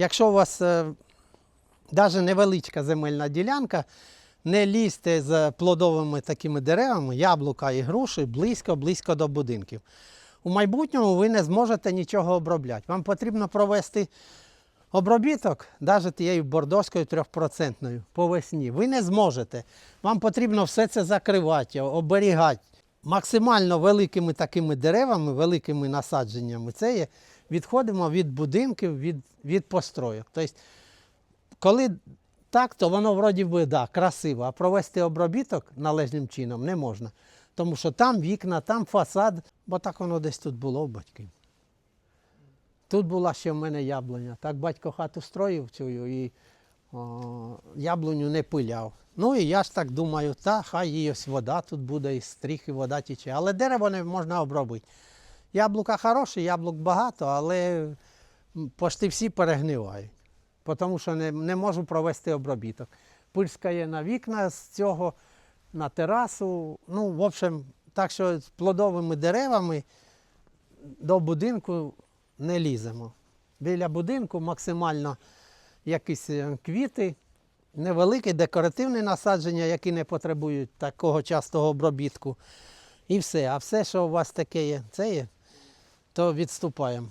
Якщо у вас навіть невеличка земельна ділянка, не лізьте з плодовими такими деревами, яблука і груші близько-близько до будинків. У майбутньому ви не зможете нічого обробляти. Вам потрібно провести обробіток, навіть тією бордоською трьохпроцентною по весні. Ви не зможете. Вам потрібно все це закривати, оберігати. Максимально великими такими деревами, великими насадженнями, це є відходимо від будинків, від, від построїк. Тобто, коли так, то воно вроді би да, красиво, а провести обробіток належним чином не можна. Тому що там вікна, там фасад, бо так воно десь тут було батьків. Тут була ще в мене яблуня. Так батько хату строїв цю і яблуню не пиляв. Ну і я ж так думаю, та хай їй ось вода тут буде, і стріхи вода тече. Але дерево не можна обробити. Яблука хороші, яблук багато, але почти всі перегнивають. Тому що не, не можу провести обробіток. Пильскає на вікна з цього, на терасу. Ну, в общем, так що з плодовими деревами до будинку не ліземо. Біля будинку максимально якісь е, квіти, невелике декоративне насадження, які не потребують такого частого обробітку. І все. А все, що у вас таке є, це є, то відступаємо.